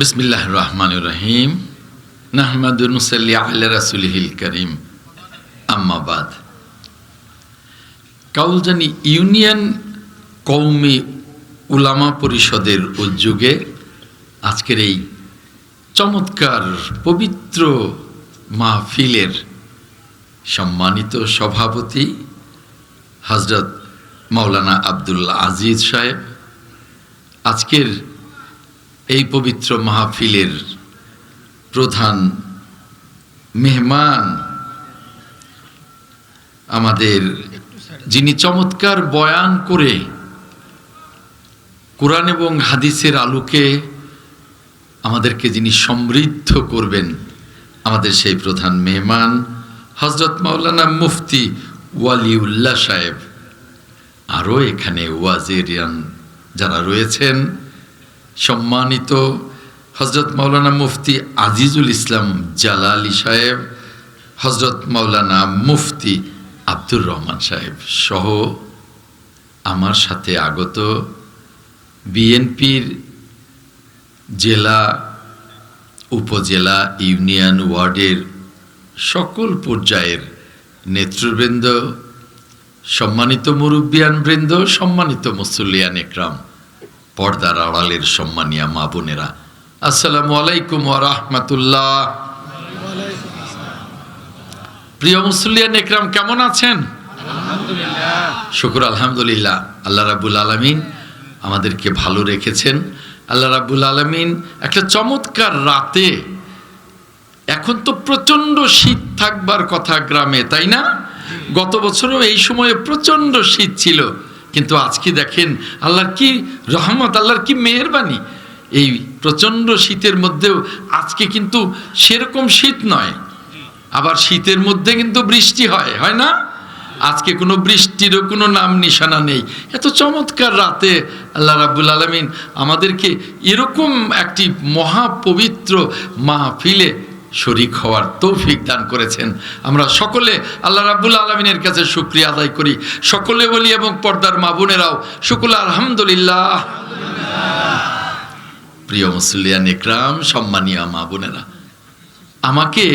বিসমিল্লাহ রহমান রহিম। আল্লাহ রাসুলহিল করিম। আম্মাবাদ কাউলজানি ইউনিয়ন কৌমি উলামা পরিষদের উদ্যোগে আজকের এই চমৎকার, পবিত্র মাহফিলের সম্মানিত সভাপতি হজরত মাওলানা আব্দুল্লাহ আজিজ সাহেব। আজকের এই পবিত্র মাহফিলের প্রধান মেহমান আমাদের, যিনি চমৎকার বয়ান করে কোরআন এবং হাদিসের আলোকে আমাদেরকে যিনি সমৃদ্ধ করবেন, আমাদের সেই প্রধান মেহমান হজরত মাওলানা মুফতি ওয়ালিউল্লাহ সাহেব। আরও এখানে ওয়াজেরিয়ান যারা রয়েছেন সম্মানিত হজরত মাওলানা মুফতি আজিজুল ইসলাম জালালি সাহেব, হজরত মাওলানা মুফতি আব্দুর রহমান সাহেব সহ আমার সাথে আগত বিএনপির জেলা, উপজেলা, ইউনিয়ন ওয়ার্ডের সকল পর্যায়ের নেতৃবৃন্দ, সম্মানিত মুরব্বিয়ান বৃন্দ, সম্মানিত মুসল্লিয়ান একরাম। পর্দার আড়ালের সম্মানিয়া মা বোনেরা আসসালামু আলাইকুম রাহমাতুল্লাহ। প্রিয় মুসল্লিয়ান একরাম কেমন আছেন? শুকুর আলহামদুলিল্লাহ। আল্লাহ রাবুল আলমিন আমাদেরকে ভালো রেখেছেন। আল্লাহ রাবুল আলমিন একটা চমৎকার রাতে এখন তো প্রচণ্ড শীত থাকবার কথা গ্রামে তাই না? গত বছরও এই সময়ে প্রচণ্ড শীত ছিল। কিন্তু আজকে দেখেন আল্লাহর কি রহমত, আল্লাহর কি মেহরবানি। এই প্রচণ্ড শীতের মধ্যেও আজকে কিন্তু সেরকম শীত নয়। আবার শীতের মধ্যে কিন্তু বৃষ্টি হয় হয় না? আজকে কোনো বৃষ্টিরও কোনো নাম নিশানা নেই। এত চমৎকার রাতে আল্লাহ রাবুল আলমিন আমাদেরকে এরকম একটি মহাপবিত্র মাহফিলে শরিক হওয়ার তৌফিক দান করেছেন। আমরা সকলে আল্লাহ রাবুল আলমিনের কাছে শুক্রিয়া আদায় করি। সকলে বলি এবং পর্দার মা বোনেরাও সকলে আলহামদুলিল্লাহ। প্রিয় মুসলিয়ান ইকরাম সম্মানীয় মা বোনেরা, আমাকে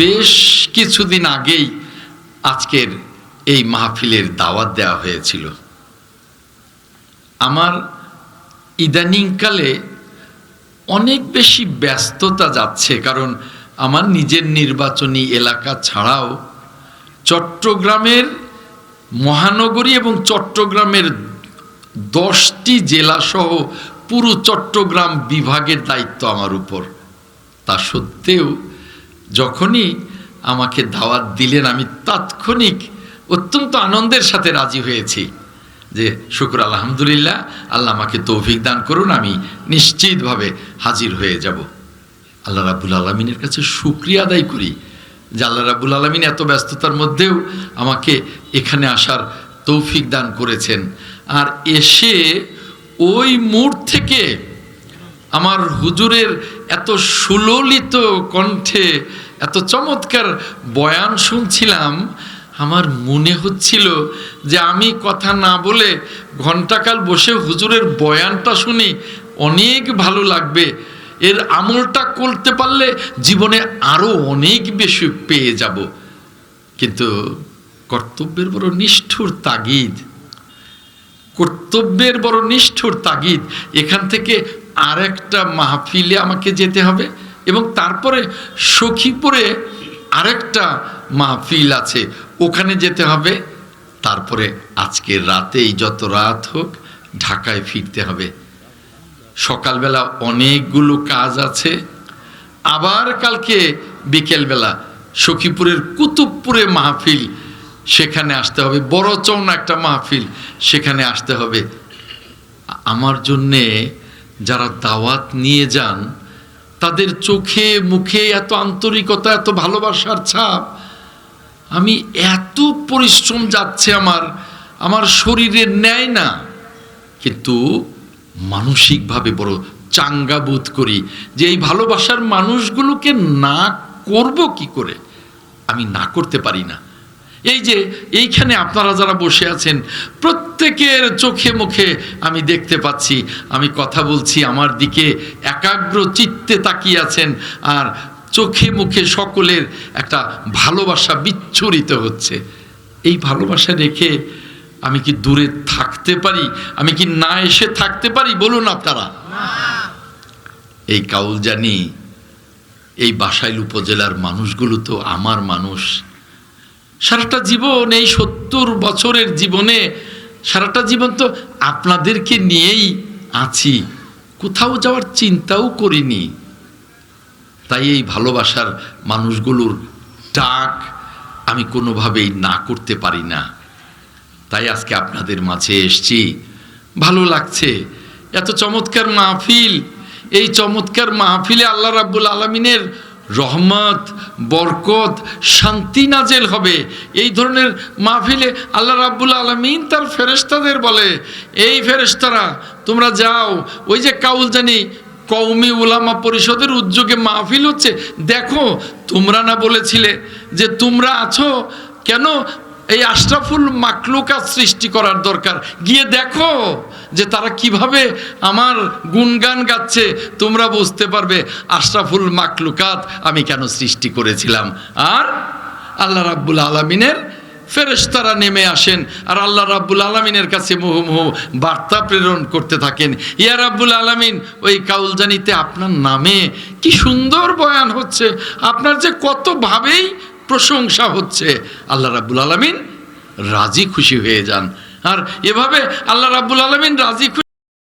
বেশ কিছুদিন আগেই আজকের এই মাহফিলের দাওয়াত দেওয়া হয়েছিল। আমার ইদানিংকালে অনেক বেশি ব্যস্ততা যাচ্ছে, কারণ আমার নিজের নির্বাচনী এলাকা ছাড়াও চট্টগ্রামের মহানগরী এবং চট্টগ্রামের দশটি জেলাসহ পুরো চট্টগ্রাম বিভাগের দায়িত্ব আমার উপর। তা সত্ত্বেও যখনই আমাকে দাওয়াত দিলেন, আমি তাৎক্ষণিক অত্যন্ত আনন্দের সাথে রাজি হয়েছি। যে, শুক্র আলহামদুলিল্লাহ, আল্লাহ আমাকে তৌফিক দান করুন, আমি নিশ্চিতভাবে হাজির হয়ে যাব। আল্লাহ রাবুল আলমিনের কাছে সুক্রিয়া আদায় করি যে, আল্লাহ রাবুল আলমিন এত ব্যস্ততার মধ্যেও আমাকে এখানে আসার তৌফিক দান করেছেন। আর এসে ওই মুড থেকে আমার হুজুরের এত সুললিত কণ্ঠে, এত চমৎকার বয়ান শুনছিলাম আমার মনে হচ্ছিল যে আমি কথা না বলে ঘন্টাকাল বসে হুজুরের বয়ানটা শুনি অনেক ভালো লাগবে। এর আমলটা করতে পারলে জীবনে আরও অনেক বেশি পেয়ে যাব। কিন্তু কর্তব্যের বড় নিষ্ঠুর তাগিদ, কর্তব্যের বড় নিষ্ঠুর তাগিদ, এখান থেকে আর একটা মাহফিলে আমাকে যেতে হবে এবং তারপরে সখীপুরে আরেকটা মাহফিল আছে। ওখানে যেতে হবে। তারপরে আজকের রাতেই যত রাত হোক ঢাকায় ফিরতে হবে। সকালবেলা অনেকগুলো কাজ আছে। আবার কালকে বিকেলবেলা সখীপুরের কুতুবপুরে মাহফিল, সেখানে আসতে হবে। বড় চৌনা একটা মাহফিল, সেখানে আসতে হবে। আমার জন্যে যারা দাওয়াত নিয়ে যান, তাদের চোখে মুখে এত আন্তরিকতা, এত ভালোবাসার ছাপ আমি এত পরিশ্রম যাচ্ছে আমার আমার শরীরে নেয় না। কিন্তু মানসিকভাবে বড় চাঙ্গা বোধ করি যে এই ভালোবাসার মানুষগুলোকে না করব কি করে? আমি না করতে পারি না। এই যে এইখানে আপনারা যারা বসে আছেন, প্রত্যেকের চোখে মুখে আমি দেখতে পাচ্ছি, আমি কথা বলছি, আমার দিকে একাগ্র চিত্তে তাকিয়ে আছেন, আর চোখে মুখে সকলের একটা ভালোবাসা বিচ্ছুরিত হচ্ছে। এই ভালোবাসা রেখে আমি কি দূরে থাকতে পারি? আমি কি না এসে থাকতে পারি? বলুন আপনারা। এই কাউল জানি এই বাসাইল উপজেলার মানুষগুলো তো আমার মানুষ। সারাটা জীবন, এই সত্তর বছরের জীবনে সারাটা জীবন তো আপনাদেরকে নিয়েই আছি। কোথাও যাওয়ার চিন্তাও করিনি। তাই এই ভালোবাসার মানুষগুলোর ডাক আমি কোনোভাবেই না করতে পারি না। তাই আজকে আপনাদের মাঝে এসছি। ভালো লাগছে। এত চমৎকার মাহফিল। এই চমৎকার মাহফিলে আল্লাহ রাব্বুল আলমিনের রহমত, বরকত, শান্তি নাজেল হবে। এই ধরনের মাহফিলে আল্লাহ রাব্বুল আলমিন তার ফেরেস্তাদের বলে, এই ফেরেস্তারা তোমরা যাও। ওই যে কাউল জানি কৌমি উলামা পরিষদের উদ্যোগে মাহফিল হচ্ছে। দেখো, তোমরা না বলেছিলে যে তোমরা আছো, কেন? এই আশরাফুল মাকলুকাত সৃষ্টি করার দরকার। গিয়ে দেখো যে তারা কীভাবে আমার গুণগান গাচ্ছে, তোমরা বুঝতে পারবে আশরাফুল মাকলুকাত আমি কেন সৃষ্টি করেছিলাম। আর আল্লাহ রাব্বুল আলমিনের ফেরেশতারা নেমে আসেন আর আল্লাহ রাব্বুল আলমিনের কাছে মুহুমুহু বার্তা প্রেরণ করতে থাকেন। ইয়া রাব্বুল আলমিন, ওই কাউলজানিতে আপনার নামে কি সুন্দর বয়ান হচ্ছে, আপনার যে কতভাবেই প্রশংসা হচ্ছে। আল্লাহ রাব্বুল আলমিন রাজি খুশি হয়ে যান। আর এভাবে আল্লাহ রাব্বুল আলমিন রাজি